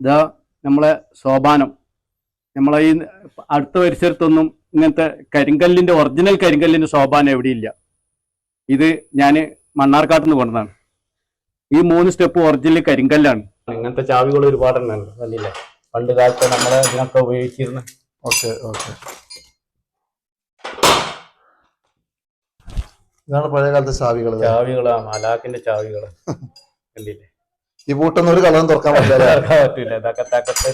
ഇതാ നമ്മളെ സോപാനം. നമ്മളെ ഈ അടുത്ത പരിസരത്തൊന്നും ഇങ്ങനത്തെ കരിങ്കല്ലിന്റെ ഒറിജിനൽ കരിങ്കല്ലിന്റെ സോപാനം എവിടെയില്ല. ഇത് ഞാൻ മണ്ണാർക്കാട്ടിൽ നിന്ന് കൊണ്ടതാണ് ഈ മൂന്ന് സ്റ്റെപ്പ് ഒറിജിനൽ കരിങ്കല്ലാണ്. ഇങ്ങനത്തെ ചാവികൾ ഒരുപാട് പണ്ട് കാലത്ത് നമ്മളെ ഇതിനൊക്കെ ഉപയോഗിച്ചിരുന്ന. Okay okay. ഇതാണ് പഴയ കാലത്തെ ചാവികൾ ചാവികളാ മലാക്കിന്റെ ചാവികൾ. കണ്ടില്ലേ? ഈ പൂട്ടൊന്നും ഒരു കളറും തുറക്കാൻ പറ്റില്ല ഇതാക്കാൻ പറ്റില്ല ഇതൊക്കെ തക്കത്തെ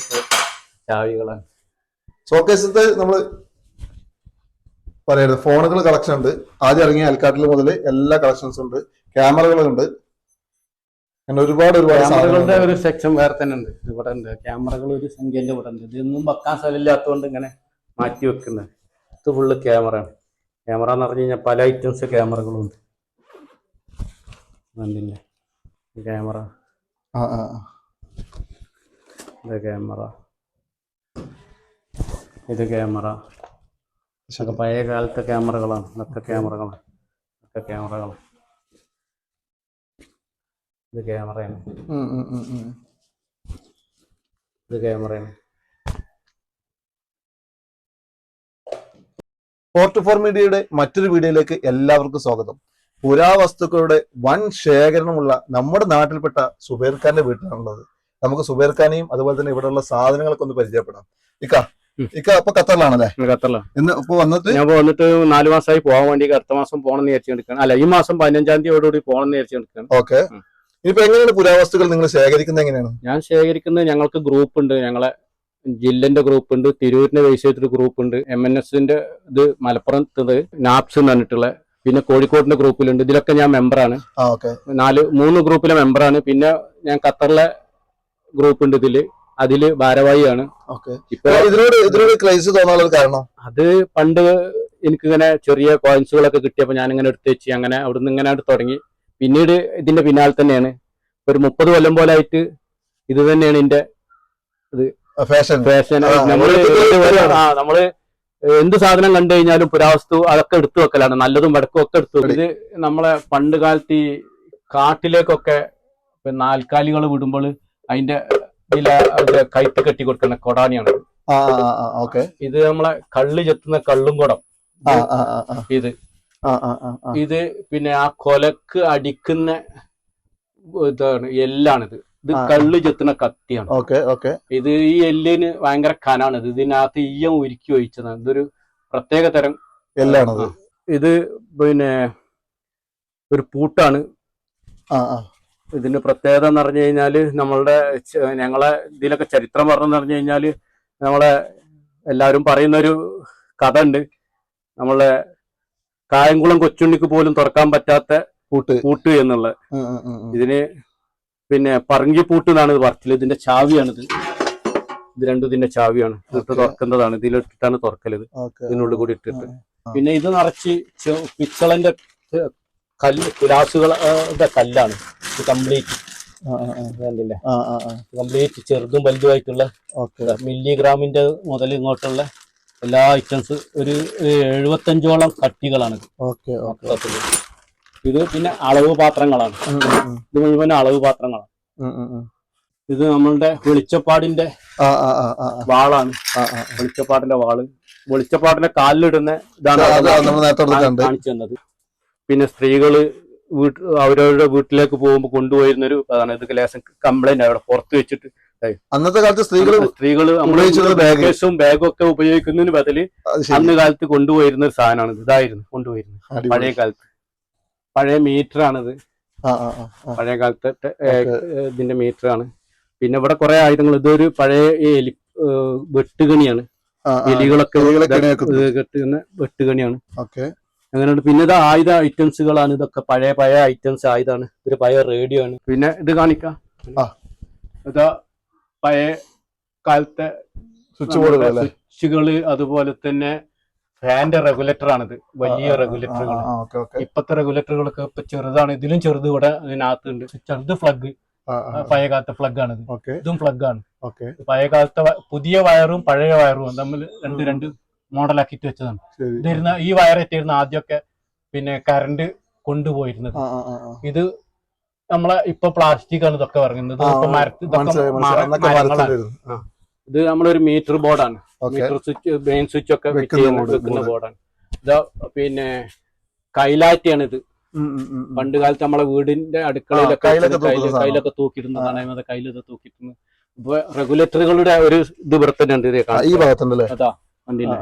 ചാവികളാണ്. ഷോക്കേസത്തെ നമ്മൾ പറയരുത്. ഫോണുകൾ കളക്ഷൻ ഉണ്ട്. ആദ്യം ഇറങ്ങിയ അൽക്കാട്ടിൽ മുതൽ എല്ലാ കളക്ഷൻസും ഉണ്ട്. ക്യാമറകളുണ്ട് അങ്ങനെ ഒരുപാട് ഒരുപാട് ക്യാമറകളുടെ ഒരു സെക്ഷൻ വേറെ തന്നെ ഉണ്ട്. ഇവിടെ ഉണ്ട്. ക്യാമറകൾ ഒരു സംഖ്യന്റെ ഇവിടെ ഉണ്ട്. ഇതൊന്നും വെക്കാൻ സ്ഥലമില്ലാത്തതുകൊണ്ട് ഇങ്ങനെ മാറ്റി വെക്കുന്നത്. ഇത് ഫുള്ള് ക്യാമറ ആണ്. ക്യാമറ എന്ന് പറഞ്ഞു കഴിഞ്ഞാൽ പല ഐറ്റംസ് ക്യാമറകളും ഉണ്ട് കണ്ടില്ലേ? ക്യാമറ. ഇത് ക്യാമറ. ഇത് ക്യാമറ. ഇതൊക്കെ പഴയ കാലത്തെ ക്യാമറകളാണ്. ഇതൊക്കെ ക്യാമറകളാണ്. ഇതൊക്കെ ക്യാമറകളാണ്. ഇത് ക്യാമറയാണ്. ഇത് ക്യാമറയാണ്. പോർട്ട് ഫോർ മീഡിയയുടെ മറ്റൊരു വീഡിയോയിലേക്ക് എല്ലാവർക്കും സ്വാഗതം. പുരാവസ്തുക്കളുടെ വൻ ശേഖരണമുള്ള നമ്മുടെ നാട്ടിൽപ്പെട്ട സുബൈർ ഖാന്റെ വീട്ടിലാണുള്ളത്. നമുക്ക് സുബൈർ ഖാനെയും അതുപോലെ തന്നെ ഇവിടെയുള്ള സാധനങ്ങളൊക്കെ ഒന്ന് പരിചയപ്പെടാം. ഇക്ക. ഇക്ക ഇപ്പൊ ഖത്തറിലാണല്ലേ? ഖത്തറിലാണ്. ഇന്ന് ഇപ്പൊ വന്നിട്ട്? ഞാൻ വന്നിട്ട് നാല് മാസമായി പോകാൻ വേണ്ടി അടുത്ത മാസം പോകണം എന്ന് വിചാരിച്ചു എടുക്കണം അല്ല ഈ മാസം പതിനഞ്ചാം തീയതിയോടുകൂടി പോകണം എന്ന് വിചാരിച്ചു എടുക്കണം ഓക്കെ. ഇപ്പൊ ഇനിയിപ്പോ എങ്ങനെയാണ് പുരാവസ്തുക്കൾ നിങ്ങൾ ശേഖരിക്കുന്നത് എങ്ങനെയാണ്? ഞാൻ ശേഖരിക്കുന്നത് ഞങ്ങൾക്ക് ഗ്രൂപ്പ് ഉണ്ട് ഞങ്ങളെ ജില്ലന്റെ ഗ്രൂപ്പ് ഉണ്ട് തിരൂരിന്റെ ബേസ് ചെയ്തിട്ട് ഗ്രൂപ്പ് ഉണ്ട് എം എൻ എസിന്റെ ഇത് മലപ്പുറത്തത് നാപ്സ് എന്ന് പറഞ്ഞിട്ടുള്ള പിന്നെ കോഴിക്കോടിന്റെ ഗ്രൂപ്പിലുണ്ട്. ഇതിലൊക്കെ ഞാൻ മെമ്പറാണ്. നാല് മൂന്ന് ഗ്രൂപ്പിലെ മെമ്പറാണ്. പിന്നെ ഞാൻ ഖത്തറിലെ ഗ്രൂപ്പ് ഉണ്ട് ഇതിൽ. അതിൽ ഭാരവാഹിയാണ്. ഇതിനോട് ഇതിനോട് ക്രൈസ് തോന്നാനുള്ള കാരണം? അത് പണ്ട് എനിക്കിങ്ങനെ ചെറിയ കോയിൻസുകളൊക്കെ കിട്ടിയപ്പോൾ ഞാൻ ഇങ്ങനെ എടുത്ത് വെച്ച് അങ്ങനെ അവിടുന്ന് ഇങ്ങനെ തുടങ്ങി. പിന്നീട് ഇതിന്റെ പിന്നാലെ തന്നെയാണ്. ഒരു മുപ്പത് കൊല്ലം പോലെ ആയിട്ട് ഇത് തന്നെയാണ് എന്റെ ഫാഷൻ. ഫാഷൻ. ആ, നമ്മൾ നമ്മൾ എന്ത് സാധനം കണ്ടു കഴിഞ്ഞാലും പുരാവസ്തു അതൊക്കെ എടുത്തു വെക്കലാണ്. നല്ലതും വടക്കും ഒക്കെ എടുത്തു. ഇത് നമ്മളെ പണ്ട് കാലത്ത് ഈ കാട്ടിലേക്കൊക്കെ നാൽക്കാലികൾ വിടുമ്പോൾ അതിന്റെ ഇതിലെ അതിലെ കെട്ടി കൊടുക്കുന്ന കൊടാനിയാണ് ഇത് നമ്മളെ കള്ള് ചെത്തുന്ന കള്ളും കുടം. ഇത്. ഇത് പിന്നെ ആ കൊലക്ക് അടിക്കുന്ന ഇതാണ് എല്ലാണിത്. ഇത് കള്ളു ചെത്തുന്ന കത്തിയാണ്. Okay okay. ഇത് ഈ എല്ലിന് ഭയങ്കര കനാണ്. ഇത് ഇതിനകത്ത് ഈയം ഉരുക്കി ഒഴിച്ചതാണ്. ഇതൊരു പ്രത്യേക തരം എല്ലാണത്? ഇത് പിന്നെ ഒരു പൂട്ടാണ്. ആ ആ. ഇതിന്റെ പ്രത്യേകത എന്ന് പറഞ്ഞു കഴിഞ്ഞാൽ നമ്മളുടെ ഞങ്ങളെ ഇതിലൊക്കെ ചരിത്രം പറഞ്ഞു പറഞ്ഞു കഴിഞ്ഞാൽ നമ്മളെ എല്ലാവരും പറയുന്ന ഒരു കഥ ഉണ്ട് നമ്മളെ കായംകുളം കൊച്ചുണ്ണിക്ക് പോലും തുറക്കാൻ പറ്റാത്ത കൂട്ട് കൂട്ട് എന്നുള്ളത്. ഇതിന് പിന്നെ പറങ്കി പൂട്ട് എന്നാണ് ഇത് ഇതിന്റെ ചാവിയാണിത് ഇത്. രണ്ടും ഇതിന്റെ ചാവിയാണ്. ഇട്ട്. തുറക്കുന്നതാണ്. ഇതിലിട്ടിട്ടാണ് തുറക്കലത് ഇതിനുള്ളിൽ കൂടി ഇട്ടിട്ട്. പിന്നെ ഇത് നിറച്ച് പിച്ചളന്റെ കല്ല് കുലാസുകളുടെ കല്ലാണ്. ഇത് കംപ്ലീറ്റ്. കണ്ടില്ലേ? കംപ്ലീറ്റ് ചെറുതും വലുതുമായിട്ടുള്ള മില്ലിഗ്രാമിന്റെ മുതൽ ഇങ്ങോട്ടുള്ള എല്ലാ ഐറ്റംസ് ഒരു എഴുപത്തഞ്ചോളം കട്ടികളാണ് ഇത് ഓക്കെ ഓക്കെ. മൊത്തത്തിൽ. ഇത് പിന്നെ അളവ് പാത്രങ്ങളാണ്. ഇത് മുഴുവൻ അളവ് പാത്രങ്ങളാണ്. ഇത് നമ്മളുടെ വെളിച്ചപ്പാടിന്റെ. വാളാണ്. വെളിച്ചപ്പാടിന്റെ വാൾ. വെളിച്ചപ്പാടിന്റെ കാലിലിടുന്ന ഇതാണ് കാണിച്ചു തന്നത്. പിന്നെ സ്ത്രീകൾ വീട്ട് അവരവരുടെ വീട്ടിലേക്ക് പോകുമ്പോൾ കൊണ്ടുപോയിരുന്നൊരു അതാണ് ഇത് ലേശം കംപ്ലൈന്റ് അവിടെ പുറത്ത് വെച്ചിട്ട് അന്നത്തെ കാലത്ത് സ്ത്രീകൾ സ്ത്രീകൾ. കേസും ബാഗും ഒക്കെ ഉപയോഗിക്കുന്നതിന് ബദൽ അന്ന് കാലത്ത് കൊണ്ടുപോയിരുന്ന ഒരു സാധനമാണ്. ഇതായിരുന്നു കൊണ്ടുപോയിരുന്നത്. പഴയ കാലത്ത്. പഴയ മീറ്റർ ആണിത്. പഴയ കാലത്തെ ഇതിന്റെ മീറ്റർ ആണ് പിന്നെ ഇവിടെ കുറെ ആയുധങ്ങൾ ഇതൊരു പഴയ എലി വെട്ടുകണിയാണ്. എലികളൊക്കെ എലികളെ കെട്ടുന്ന വെട്ടുകണിയാണ്. അങ്ങനെയുണ്ട്. പിന്നെ ഇത് ആയുധ ഐറ്റംസുകളാണ് ഇതൊക്കെ. പഴയ പഴയ ഐറ്റംസ് ആയുധമാണ്. ഇതൊരു പഴയ റേഡിയോ ആണ് പിന്നെ ഇത് കാണിക്കാം. ഇതാ പഴയ കാലത്തെ സ്വിച്ച് ബോർഡുകൾ സ്വിച്ചുകൾ അതുപോലെ തന്നെ ഫാന്റെ റെഗുലേറ്റർ ആണിത് വലിയ റെഗുലേറ്ററുകൾ ഇപ്പത്തെ റെഗുലേറ്ററുകളൊക്കെ ഇപ്പൊ ചെറുതാണ്. ഇതിലും ചെറുത് ഇവിടെ ഇതിനകത്തുണ്ട്. ചെറുത് പ്ലഗ് പഴയ കാലത്തെ പ്ലഗ് ആണിത് ഇതും പ്ലഗ് ആണ് പഴയ കാലത്തെ പുതിയ വയറും പഴയ വയറും തമ്മിൽ രണ്ട് രണ്ട് മോഡലാക്കിയിട്ട് വെച്ചതാണ്. ഇതിരുന്ന ഈ വയറേറ്റിരുന്ന ആദ്യമൊക്കെ പിന്നെ കറണ്ട് കൊണ്ടുപോയിരുന്നത്. ഇത് നമ്മളെ ഇപ്പൊ പ്ലാസ്റ്റിക് ആണ് ഇതൊക്കെ പറയുന്നത് ഇത് നമ്മളൊരു മീറ്റർ ബോർഡാണ്. മീറ്റർ സ്വിച്ച് മെയിൻ സ്വിച്ച് ഒക്കെ വെക്കുന്ന. ബോർഡാണ് ഇത് പിന്നെ കൈലാറ്റിയാണ് ഇത് പണ്ട് കാലത്ത് നമ്മളെ വീടിന്റെ അടുക്കളയിലൊക്കെ കയ്യിലൊക്കെ തൂക്കുന്ന കയ്യിലൊക്കെ തൂക്കിയിരുന്നു ഇപ്പൊ റെഗുലേറ്ററുകളുടെ ഒരു ഇത് വൃത്തനുണ്ട് ഇതേ ഈ. ഭാഗത്തുണ്ടല്ലേ? അതാ കണ്ടില്ല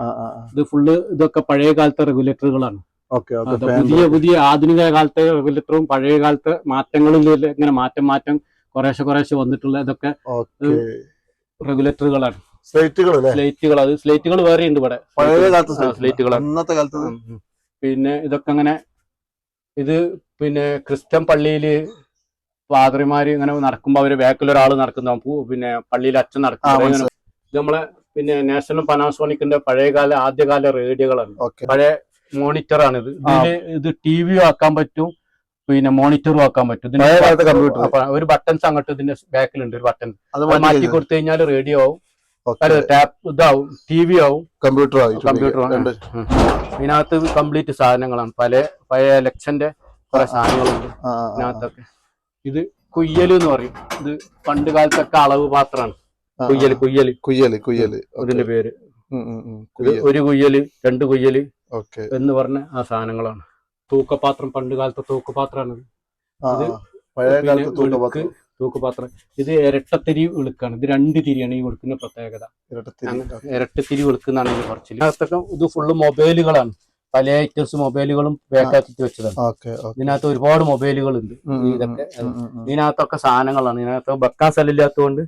ഇത് ഫുള്ള് ഇതൊക്കെ പഴയ കാലത്തെ റെഗുലേറ്ററുകളാണ്. പുതിയ പുതിയ ആധുനിക കാലത്തെ റെഗുലേറ്ററും പഴയ കാലത്തെ മാറ്റങ്ങളും ഇങ്ങനെ മാറ്റം മാറ്റം കുറേശ്ശെ കുറേശ്ശെ വന്നിട്ടുള്ള ഇതൊക്കെ റെഗുലേറ്ററുകളാണ്. സ്ലേറ്റുകൾ സ്ലേറ്റുകൾ അത് സ്ലേറ്റുകൾ വേറെ ഉണ്ട് ഇവിടെ. പഴയ കാലത്ത് ഇന്നത്തെ കാലത്ത്. പിന്നെ ഇതൊക്കെ അങ്ങനെ ഇത് പിന്നെ ക്രിസ്ത്യൻ പള്ളിയിൽ ഫാദർമാര് ഇങ്ങനെ നടക്കുമ്പോ അവർ ബാക്കിൽ ഒരാൾ നടക്കുന്ന പിന്നെ പള്ളിയിൽ അച്ഛൻ മനസ്സിലായി. ഇത് നമ്മളെ പിന്നെ നാഷണൽ പനാസോണിക്കിന്റെ പഴയകാല ആദ്യകാല റേഡിയോകളാണ്. പഴയ മോണിറ്റർ ആണ് ഇത്. ഇത് ടി വി ആക്കാൻ പറ്റും പിന്നെ മോണിറ്ററും ആക്കാൻ പറ്റും. ഇതിന് പഴയ കാലത്തെ computer. അപ്പൊ ഒരു ബട്ടൺസ് അങ്ങോട്ട് ഇതിന്റെ ബാക്കിലുണ്ട് ഒരു ബട്ടൺ അത് മാറ്റി കൊടുത്തു കഴിഞ്ഞാൽ റേഡിയോ ആവും. ഇതാവും ടി വി ആവും കമ്പ്യൂട്ടർ കമ്പ്യൂട്ടർ രണ്ട്. ഇതിനകത്ത് കംപ്ലീറ്റ് സാധനങ്ങളാണ്. പല പഴയ ഇലക്ഷന്റെ കുറെ സാധനങ്ങളുണ്ട്. ഇതിനകത്തൊക്കെ. ഇത് കുയ്യൽ എന്ന് പറയും. ഇത് പണ്ട് കാലത്തൊക്കെ അളവ് പാത്രമാണ്. കുയ്യൽ കുയ്യൽ. കുയ്യൽ കുയ്യൽ. ഇതിന്റെ പേര്. ഒരു കുയ്യൽ രണ്ട് കുയ്യൽ എന്ന് പറഞ്ഞ ആ സാധനങ്ങളാണ്. തൂക്കപാത്രം പണ്ട് കാലത്തെ തൂക്കപാത്രമാണ് ഇത്. പഴയ കാലത്ത് തൂക്കപാത്രം ഇത് ഇരട്ടത്തിരി വെളുക്കാണ്. ഇത് രണ്ട് തിരിയാണ് ഈ വെളുക്കുന്ന പ്രത്യേകത. ഇരട്ടത്തിരി. വെളുക്കുന്നാണ് ഇതിന് കുറച്ചിൽ അതിനകത്തൊക്കെ ഇത് ഫുള്ള് മൊബൈലുകളാണ്. പല ഐറ്റംസ് മൊബൈലുകളും ബാക്കാക്കി വെച്ചതാണ്. ഇതിനകത്ത് ഒരുപാട് മൊബൈലുകൾ ഉണ്ട് ഇതൊക്കെ. ഇതിനകത്തൊക്കെ സാധനങ്ങളാണ്. ഇതിനകത്ത് വെക്കാൻ സ്ഥലമില്ലാത്തതുകൊണ്ട്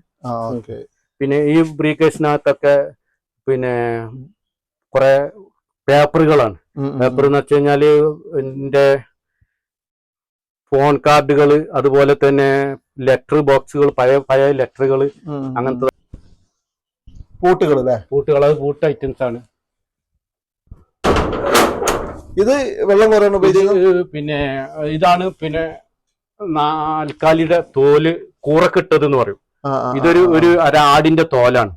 പിന്നെ ഈ ബ്രീക്കേസിനകത്തൊക്കെ പിന്നെ കുറെ പേപ്പറുകളാണ്. പേപ്പർ എന്ന് വെച്ച് കഴിഞ്ഞാൽ എന്റെ ഫോൺ കാർഡുകൾ അതുപോലെ തന്നെ ലെറ്റർ ബോക്സുകൾ പഴയ പഴയ ലെറ്ററുകൾ. അങ്ങനത്തെ പൂട്ടുകൾ അല്ലേ? പൂട്ടുകൾ അത് പൂട്ട് ഐറ്റംസ് ആണ്. ഇത് വെള്ളം കുറയാണ് ഉപയോഗിക്കുന്നത്? പിന്നെ ഇതാണ് പിന്നെ നാൽക്കാലിയുടെ തോൽ കൂറക്കിട്ടത് എന്ന് പറയും. ഇതൊരു ഒരു ഒരാടിന്റെ തോലാണ്.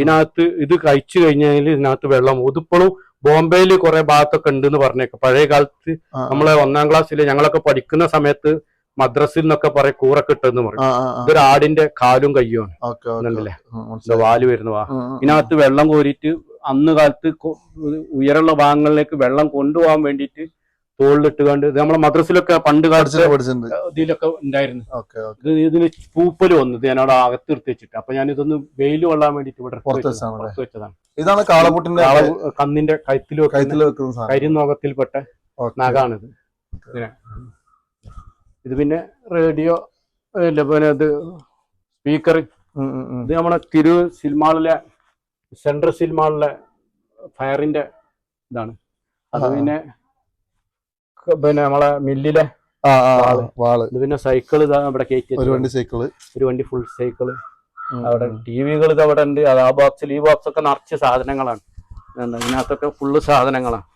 ഇതിനകത്ത് ഇത് കഴിച്ചു കഴിഞ്ഞാൽ ഇതിനകത്ത് വെള്ളം ഇതിപ്പോഴും ബോംബെയിൽ കുറെ ഭാഗത്തൊക്കെ ഉണ്ട് എന്ന് പറഞ്ഞേക്കാം. പഴയ കാലത്ത് നമ്മളെ ഒന്നാം ക്ലാസ്സിൽ ഞങ്ങളൊക്കെ പഠിക്കുന്ന സമയത്ത് മദ്രസിൽ നിന്നൊക്കെ പറയും കൂറക്കിട്ടെന്ന് പറയും. ഇതൊരു ആടിന്റെ കാലും കയ്യുമാണ് മനസ്സിലായി. വാൽ വരുന്നു വാ. ഉം, ഉം, ഉം. ഇതിനകത്ത് വെള്ളം കോരിയിട്ട് അന്ന് കാലത്ത് ഉയരമുള്ള ഭാഗങ്ങളിലേക്ക് വെള്ളം കൊണ്ടുപോകാൻ വേണ്ടിയിട്ട് തോളിലിട്ട് കണ്ട് ഇത് നമ്മളെ മദ്രസിലൊക്കെ പണ്ട് കാലത്ത് ഇതിലൊക്കെ ഉണ്ടായിരുന്നു. ഇത് ഇതിന് പൂപ്പൽ വന്നത് ഞാൻ അവിടെ അകത്ത് നിർത്തി വെച്ചിട്ട് അപ്പൊ ഞാൻ ഇതൊന്ന് വെയിൽ കൊള്ളാൻ വേണ്ടിട്ട് ഇവിടെ പുറത്ത് വെച്ചതാണ്. ഇതാണ് കാളപുട്ടിന്റെ കാള കന്നിന്റെ കഴുത്തിൽ സാധനം. കരിനോകത്തിൽപ്പെട്ട. നഖാണിത്. ഇത് പിന്നെ റേഡിയോ അല്ല പിന്നെ ഇത് സ്പീക്കർ. ഇത് നമ്മളെ തിരു സിൽമാളിലെ സെൻട്രൽ സിൽമാളിലെ ഫയറിന്റെ ഇതാണ്. അത് പിന്നെ പിന്നെ നമ്മളെ മില്ലിലെ വാൾ. ഇത് പിന്നെ സൈക്കിൾ ഇതാ ഇവിടെ കയറ്റി ഒരു വണ്ടി സൈക്കിൾ. ഒരു വണ്ടി ഫുൾ സൈക്കിൾ. അവിടെ. ടി വികൾ ഇത് അവിടെ ഉണ്ട്. അത് ആ ബോക്സിൽ ഈ ബോക്സ് ഒക്കെ നിറച്ച് സാധനങ്ങളാണ്. ഇതിനകത്തൊക്കെ ഫുള്ള് സാധനങ്ങളാണ്.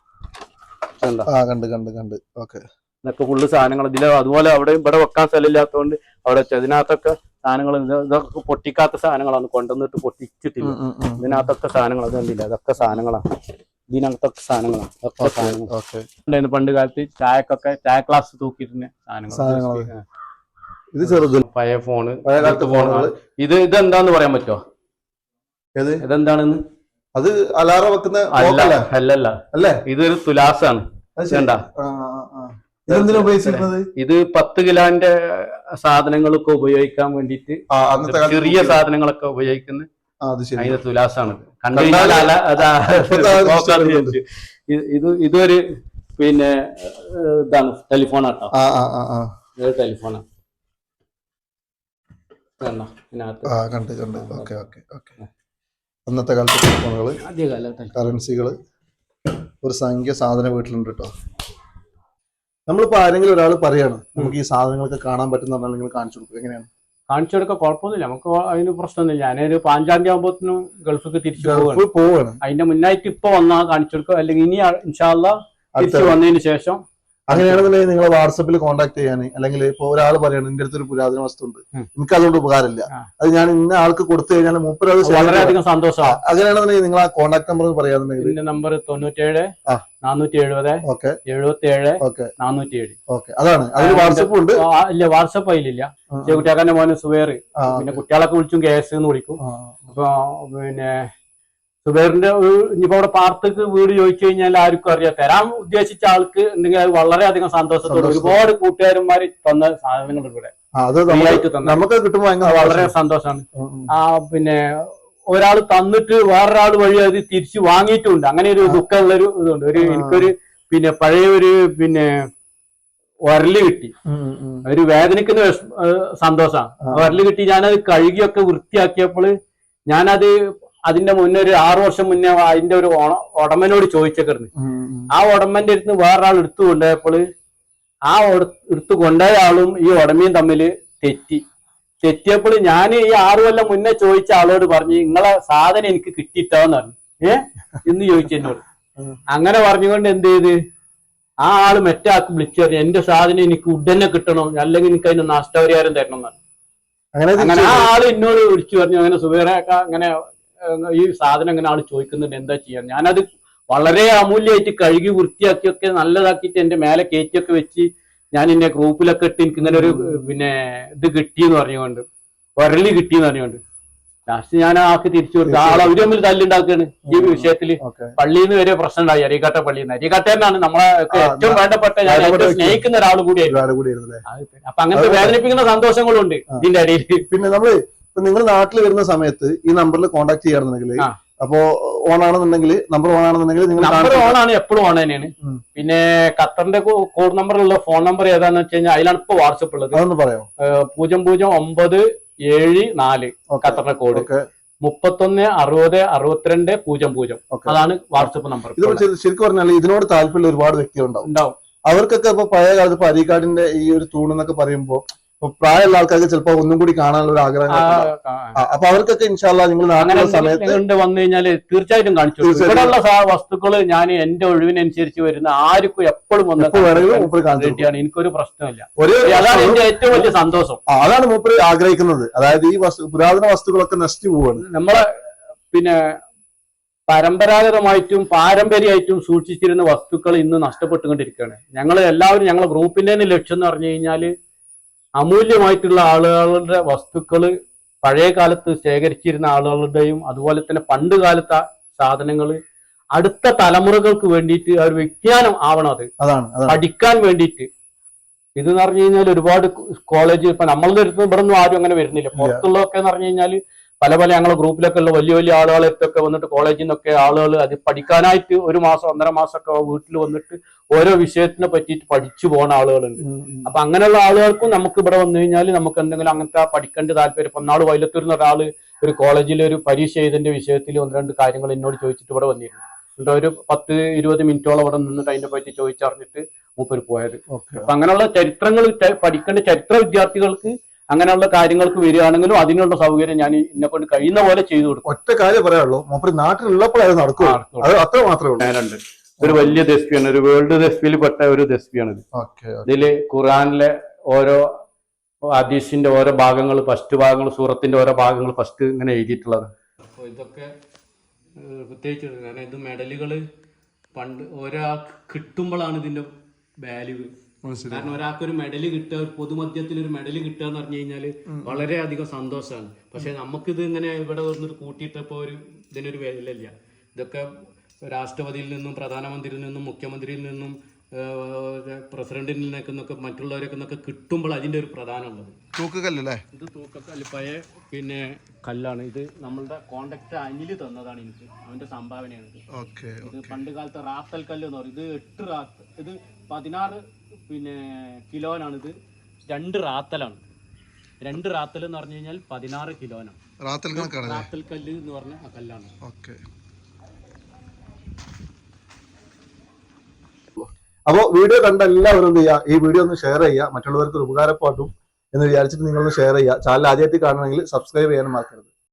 കണ്ട് കണ്ട് കണ്ട്. ഓക്കെ. ഇതൊക്കെ ഫുള്ള് സാധനങ്ങൾ ഇതിൽ അതുപോലെ അവിടെയും ഇവിടെ വെക്കാൻ സ്ഥലമില്ലാത്തതുകൊണ്ട് അവിടെ ഇതിനകത്തൊക്കെ സാധനങ്ങൾ ഇതൊക്കെ പൊട്ടിക്കാത്ത സാധനങ്ങളാണ്. കൊണ്ടുവന്നിട്ട് പൊട്ടിച്ചിട്ടില്ല. ഇതിനകത്തൊക്കെ സാധനങ്ങൾ അത് കണ്ടില്ല? അതൊക്കെ സാധനങ്ങളാണ്. ഇതിനകത്തൊക്കെ സാധനങ്ങളാണ്. സാധനങ്ങൾ പണ്ട് കാലത്ത് ചായക്കൊക്കെ ചായ ക്ലാസ് തൂക്കിയിട്ടുണ്ട് സാധനങ്ങൾ. ഇത് ചെറുത്. പഴയ ഫോണ് പഴയ കാലത്തെ ഫോണുകൾ ഇത് ഇതെന്താന്ന് പറയാൻ പറ്റുമോ ഏത്? ഇതെന്താണെന്ന്? അത് അലാറം വെക്കുന്ന അല്ല അല്ലല്ല. അല്ലേ? ഇതൊരു തുലാസാണ്. അത്. ഇതെന്തിനാ ഉപയോഗിച്ചിരുന്നത് ഇത് പത്ത് കിലോന്റെ സാധനങ്ങളൊക്കെ ഉപയോഗിക്കാൻ വേണ്ടിയിട്ട് കാലത്ത് ചെറിയ സാധനങ്ങളൊക്കെ ഉപയോഗിക്കുന്ന അതിന്റെ തുലാസാണ് കണ്ടു. ഇത് ഇത് ഇതൊരു പിന്നെ ഇതാണ് ഇതൊരു ടെലിഫോണാണ് കണ്ടോ ഇതിനകത്ത്? ആ കണ്ട് കണ്ട്. Okay okay okay. അന്നത്തെ കാലത്ത് കറൻസികൾ ഒരു സംഖ്യ സാധനം വീട്ടിലുണ്ട് കേട്ടോ നമ്മളിപ്പോ ആരെങ്കിലും ഒരാൾ പറയാണ് നമുക്ക് ഈ സാധനങ്ങളൊക്കെ കാണാൻ പറ്റുന്ന പറഞ്ഞാൽ നിങ്ങൾ കാണിച്ചു കൊടുക്കും. എങ്ങനെയാണ്? കാണിച്ചു കൊടുക്കാൻ കുഴപ്പമൊന്നുമില്ല. നമുക്ക് അതിന് പ്രശ്നമൊന്നുമില്ല. ഞാനൊരു പാഞ്ചാം തീയതി ആകുമ്പോഴത്തേനും ഗൾഫിക്ക് തിരിച്ചു പോവാണ്. പോവാണ്. അതിന്റെ മുന്നായിട്ട് ഇപ്പൊ വന്നാൽ കാണിച്ചു കൊടുക്കുക. അല്ലെങ്കിൽ ഇനി ഇൻഷാല്ല തിരിച്ചു വന്നതിന് ശേഷം അങ്ങനെയാണെന്നുണ്ടെങ്കിൽ നിങ്ങളെ വാട്സപ്പിൽ കോൺടാക്ട് ചെയ്യാൻ അല്ലെങ്കിൽ ഇപ്പൊ ഒരാൾ പറയാണ് എന്റെ അടുത്തൊരു പുരാതന വസ്തു ഉണ്ട് എനിക്ക് അതുകൊണ്ട് ഉപകാരമില്ല അത് ഞാൻ ഇന്ന ആൾക്ക് കൊടുത്തു കഴിഞ്ഞാൽ മൂപ്പര് അത്. വളരെയധികം സന്തോഷമാണ് അങ്ങനെയാണെന്നുണ്ടെങ്കിൽ നിങ്ങൾ ആ കോൺടാക്ട് നമ്പർ പറയാന്നുണ്ടെങ്കിൽ നമ്പർ തൊണ്ണൂറ്റേഴ്. നാനൂറ്റി എഴുപത് ഓക്കെ. എഴുപത്തി ഏഴ് ഓക്കെ. നാനൂറ്റി ഏഴ് ഓക്കെ. അതാണ്. അതിൽ വാട്സപ്പ് ഉണ്ട്. ഇല്ല വാട്സപ്പ് അതിലില്ല കുട്ടിയാക്കാന്റെ മോന് മോനെ ആ, പിന്നെ കുട്ടികളൊക്കെ വിളിച്ചും കേസ് എന്ന് വിളിക്കും. അപ്പൊ പിന്നെ സുബേറിന്റെ ഒരു ഇനിയിപ്പോ അവിടെ പാർത്തക്ക് വീട് ചോദിച്ചു കഴിഞ്ഞാൽ ആർക്കും അറിയാം തരാൻ ഉദ്ദേശിച്ച ആൾക്ക് എന്തെങ്കിലും അത് വളരെയധികം സന്തോഷത്തോടെ ഒരുപാട് കൂട്ടുകാരന്മാര് തന്ന സാധനങ്ങൾ ഇവിടെ. അത് നമുക്ക് കിട്ടുമ്പോൾ വളരെ സന്തോഷം. സന്തോഷമാണ്. ആ പിന്നെ ഒരാൾ തന്നിട്ട് വേറൊരാൾ വഴി അത് തിരിച്ചു വാങ്ങിയിട്ടുണ്ട്. അങ്ങനെ ഒരു ദുഃഖമുള്ള ഒരു ഇതുണ്ട്. ഒരു എനിക്കൊരു പിന്നെ പഴയ ഒരു പിന്നെ ഒരൽ കിട്ടി. ഒരു വേദനിക്കുന്ന സന്തോഷമാണ്. വരൽ കിട്ടി. ഞാനത് കഴുകിയൊക്കെ വൃത്തിയാക്കിയപ്പോൾ ഞാനത് അതിന്റെ മുന്നേ ഒരു ആറു വർഷം മുന്നേ അതിന്റെ ഒരു ഉടമനോട് ഉം. ആ ഉടമന്റെ അടുത്ത് വേറൊരാൾ എടുത്തു കൊണ്ടുപോയപ്പോൾ ആ എടുത്ത് കൊണ്ടുപോയ ആളും ഈ ഉടമയും തമ്മിൽ തെറ്റി. തെറ്റിയപ്പോൾ ഞാൻ ഈ ആറു കൊല്ലം മുന്നേ ചോദിച്ച ആളോട് പറഞ്ഞു നിങ്ങളെ സാധനം എനിക്ക് കിട്ടിയിട്ടാന്ന് പറഞ്ഞു. ഏ? എന്ന് ചോദിച്ചെന്നോട് അങ്ങനെ പറഞ്ഞുകൊണ്ട് എന്ത് ചെയ്ത്? ആ ആൾ മറ്റേ ആൾക്ക് വിളിച്ചു പറഞ്ഞു എന്റെ സാധനം എനിക്ക് ഉടനെ കിട്ടണം അല്ലെങ്കിൽ എനിക്ക് അതിന് നഷ്ടപരിഹാരം തരണം എന്നാണ് അങ്ങനെ ആ ആൾ എന്നോട് വിളിച്ചു പറഞ്ഞു അങ്ങനെ സുബേറൊക്കെ അങ്ങനെ ഈ സാധനം ഇങ്ങനെ ആൾ ചോദിക്കുന്നുണ്ട് എന്താ ചെയ്യാൻ ഞാനത് വളരെ അമൂല്യമായിട്ട് കഴുകി വൃത്തിയാക്കിയൊക്കെ നല്ലതാക്കിയിട്ട് എന്റെ മേലെ കയറ്റിയൊക്കെ വെച്ച് ഞാൻ എന്റെ ഗ്രൂപ്പിലൊക്കെ ഇട്ട് എനിക്ക് ഇങ്ങനെ ഒരു പിന്നെ ഇത് കിട്ടിയെന്ന് പറഞ്ഞുകൊണ്ട് ഒരളി കിട്ടിയെന്ന് പറഞ്ഞുകൊണ്ട്. ലാസ്റ്റ് ഞാൻ ആക്കി തിരിച്ചു കൊടുത്തു. ആൾ അവർ തമ്മിൽ തല്ലുണ്ടാക്കുകയാണ് ഈ വിഷയത്തിൽ. പള്ളിയിൽ നിന്ന് വരെ പ്രശ്നം ഉണ്ടായി അരികട്ട പള്ളിയിൽ നിന്ന് അരിക്കാട്ടേനാണ് നമ്മളെ ഏറ്റവും വേണ്ടപ്പെട്ട ഞാൻ ഏറ്റവും സ്നേഹിക്കുന്ന ഒരാൾ കൂടിയായിരുന്നു. അപ്പൊ അങ്ങനത്തെ. വേദനിപ്പിക്കുന്ന സന്തോഷങ്ങളുണ്ട്. ഇതിന്റെ ഇടയിൽ പിന്നെ നമ്മൾ നിങ്ങൾ നാട്ടിൽ വരുന്ന സമയത്ത് ഈ നമ്പറിൽ കോൺടാക്ട് ചെയ്യാറുണ്ടെങ്കിൽ. അപ്പോ ഓൺ ആണെന്നുണ്ടെങ്കിൽ നമ്പർ ഓൺ ആണെന്നുണ്ടെങ്കിൽ നിങ്ങൾ നമ്പർ ഓൺ ആണ് എപ്പോഴും ഓൺ തന്നെയാണ്. പിന്നെ ഖത്തറിന്റെ കോഡ് നമ്പറിലുള്ള ഫോൺ നമ്പർ ഏതാന്ന് വെച്ച് കഴിഞ്ഞാൽ അതിലാണ് ഇപ്പൊ വാട്സപ്പ് ഉള്ളത്. അതൊന്ന് പറയാം പൂജ്യം പൂജ്യം ഒമ്പത് ഏഴ് നാല് ഖത്തറിന്റെ കോഡ് മുപ്പത്തൊന്ന് അറുപത് അറുപത്തിരണ്ട് പൂജ്യം പൂജ്യം. അതാണ് വാട്സപ്പ് നമ്പർ ഇത് ശരി- ശരിക്കും പറഞ്ഞാൽ ഇതിനോട് താല്പര്യമുള്ള ഒരുപാട് വ്യക്തികൾ ഉണ്ടാവും. അവർക്കൊക്കെ ഇപ്പൊ പഴയ കാലത്ത് ഇപ്പൊ അരീക്കാടിന്റെ ഈ ഒരു തൂണെന്നൊക്കെ പറയുമ്പോ ഇപ്പൊ പ്രായമുള്ള ആൾക്കാർക്ക് ചിലപ്പോ ഒന്നും കൂടി കാണാനുള്ള ഒരു ആഗ്രഹം അപ്പൊ അവർക്കൊക്കെ ഇൻഷാല്ല നിങ്ങൾ നാട്ടിലെ സമയത്ത് വന്നു കഴിഞ്ഞാൽ തീർച്ചയായിട്ടും കാണിച്ചു. ഇവിടെയുള്ള വസ്തുക്കൾ വസ്തുക്കൾ ഞാൻ എന്റെ ഒഴിവിനനുസരിച്ച് വരുന്ന ആർക്കും എപ്പോഴും വന്നിട്ടാണ് എനിക്കൊരു പ്രശ്നമില്ല. അതാണ് എന്റെ ഏറ്റവും വലിയ സന്തോഷം. അതാണ് മൂപ്പര് ആഗ്രഹിക്കുന്നത്. അതായത് ഈ വസ്തു പുരാതന വസ്തുക്കളൊക്കെ നശിച്ചു പോവാണ്. നമ്മളെ പിന്നെ പരമ്പരാഗതമായിട്ടും പാരമ്പര്യമായിട്ടും സൂക്ഷിച്ചിരുന്ന വസ്തുക്കൾ ഇന്ന് നഷ്ടപ്പെട്ടുകൊണ്ടിരിക്കുകയാണ്. ഞങ്ങൾ എല്ലാവരും ഞങ്ങളെ ഗ്രൂപ്പിന്റെ തന്നെ ലക്ഷ്യം എന്ന് പറഞ്ഞു കഴിഞ്ഞാൽ അമൂല്യമായിട്ടുള്ള ആളുകളുടെ വസ്തുക്കൾ പഴയ കാലത്ത് ശേഖരിച്ചിരുന്ന ആളുകളുടെയും അതുപോലെ തന്നെ പണ്ട് കാലത്തെ സാധനങ്ങൾ അടുത്ത തലമുറകൾക്ക് വേണ്ടിയിട്ട് ആ ഒരു വിജ്ഞാനം ആവണം അത്. പഠിക്കാൻ വേണ്ടിയിട്ട്. ഇത് എന്ന് പറഞ്ഞു കഴിഞ്ഞാൽ ഒരുപാട് കോളേജ് ഇപ്പൊ നമ്മളുടെ അടുത്ത് ഇവിടെ ഒന്നും ആരും അങ്ങനെ വരുന്നില്ല. പുറത്തുള്ളതൊക്കെ എന്ന് പറഞ്ഞു കഴിഞ്ഞാൽ പല പല ഞങ്ങളെ ഗ്രൂപ്പിലൊക്കെ ഉള്ള വലിയ വലിയ ആളുകളൊക്കെ വന്നിട്ട് കോളേജിൽ നിന്നൊക്കെ ആളുകൾ അത് പഠിക്കാനായിട്ട് ഒരു മാസം ഒന്നര മാസമൊക്കെ വീട്ടിൽ വന്നിട്ട് ഓരോ വിഷയത്തിനെ പറ്റിയിട്ട് പഠിച്ചു പോകുന്ന ആളുകളുണ്ട്. അപ്പൊ അങ്ങനെയുള്ള ആളുകൾക്കും നമുക്ക് ഇവിടെ വന്നു കഴിഞ്ഞാൽ നമുക്ക് എന്തെങ്കിലും അങ്ങനത്തെ പഠിക്കേണ്ട താല്പര്യം. ഇപ്പൊ നാൾ വൈലത്തൂരുന്ന ഒരാൾ ഒരു കോളേജിൽ ഒരു പരീക്ഷ ചെയ്തതിന്റെ വിഷയത്തിൽ ഒന്ന് രണ്ട് കാര്യങ്ങൾ എന്നോട് ചോദിച്ചിട്ട് ഇവിടെ വന്നിരുന്നു. എന്നിട്ട് ഒരു പത്ത് ഇരുപത് മിനിറ്റോളം ഇവിടെ നിന്നിട്ട് അതിനെ പറ്റി ചോദിച്ചറിഞ്ഞിട്ട് മൂപ്പര് പോയത്. അപ്പൊ അങ്ങനെയുള്ള ചരിത്രങ്ങൾ പഠിക്കേണ്ട ചരിത്ര വിദ്യാർത്ഥികൾക്ക് അങ്ങനെയുള്ള കാര്യങ്ങൾക്ക് വരികയാണെങ്കിലും അതിനുള്ള സൗകര്യം ഞാൻ എന്നെ കൊണ്ട് കഴിയുന്ന പോലെ ചെയ്തു കൊടുക്കും. ഒറ്റ കാര്യം പറയാനുള്ളൂ. മൂപ്പര് നാട്ടിലുള്ളപ്പോഴായിരുന്നു നടക്കുക. നടക്കും അത് അത്ര മാത്രമേ ഉള്ളൂ. ഞാനുണ്ട്. ഒരു വലിയ ദസ്പിയാണ് ഒരു വേൾഡ് ദസ്പിയിൽ പെട്ട ഒരു ദസ്പിയാണ് ഇത്. ഇതിൽ ഖുറാനിലെ ഓരോ ഹദീസിന്റെ ഓരോ ഭാഗങ്ങൾ ഫസ്റ്റ് ഭാഗങ്ങൾ സൂറത്തിന്റെ ഓരോ ഭാഗങ്ങൾ ഫസ്റ്റ് ഇങ്ങനെ എഴുതിയിട്ടുള്ളത്. അപ്പോൾ ഇതൊക്കെ പ്രത്യേകിച്ച് കാരണം ഇത് മെഡലുകൾ പണ്ട് ഒരാൾക്ക് കിട്ടുമ്പോഴാണ് ഇതിന്റെ വാല്യൂ കാരണം ഒരാൾക്ക് ഒരു മെഡൽ കിട്ടുക ഒരു പൊതുമധ്യത്തിൽ ഒരു മെഡൽ കിട്ടുക എന്ന് പറഞ്ഞു കഴിഞ്ഞാൽ വളരെയധികം സന്തോഷമാണ്. പക്ഷെ നമുക്കിത് ഇങ്ങനെ ഇവിടെ വന്നിട്ട് കൂട്ടിയിട്ടപ്പോൾ ഒരു ഇതിനൊരു വിലയില്ല. ഇതൊക്കെ രാഷ്ട്രപതിയിൽ നിന്നും പ്രധാനമന്ത്രിയിൽ നിന്നും മുഖ്യമന്ത്രിയിൽ നിന്നും പ്രസിഡന്റിൽ നിന്നൊക്കെ മറ്റുള്ളവരൊക്കെ നിന്നൊക്കെ കിട്ടുമ്പോൾ അതിന്റെ ഒരു പ്രധാനമുള്ളത്. തൂക്കുകല്ലേ ഇത് തൂക്കക്കല്ല് പഴയ പിന്നെ കല്ലാണ്. ഇത് നമ്മളുടെ കോണ്ടാക്ട് അനിൽ തന്നതാണ് എനിക്ക്. അവന്റെ സംഭാവനയാണ് ഇത്. പണ്ട് കാലത്തെ റാത്തൽ കല്ല് എന്ന് പറയും. ഇത് എട്ട് റാത്ത്. ഇത് പതിനാറ് പിന്നെ കിലോനാണ് ഇത് രണ്ട് റാത്തലാണ്. രണ്ട് റാത്തൽ എന്ന് പറഞ്ഞു കഴിഞ്ഞാൽ പതിനാറ് കിലോനാണ്. റാത്തൽ റാത്തൽ കല്ല് എന്ന് പറഞ്ഞ ആ കല്ലാണ്. ഓക്കെ. അപ്പോൾ വീഡിയോ കണ്ട എല്ലാവരും എന്ത് ചെയ്യുക ഈ വീഡിയോ ഒന്ന് ഷെയർ ചെയ്യുക. മറ്റുള്ളവർക്ക് ഒരു ഉപകാരപ്പാട്ടും എന്ന് വിചാരിച്ചിട്ട് നിങ്ങളൊന്ന് ഷെയർ ചെയ്യുക. ചാനൽ ആദ്യമായിട്ട് കാണണമെങ്കിൽ സബ്സ്ക്രൈബ് ചെയ്യാനും മറക്കരുത്.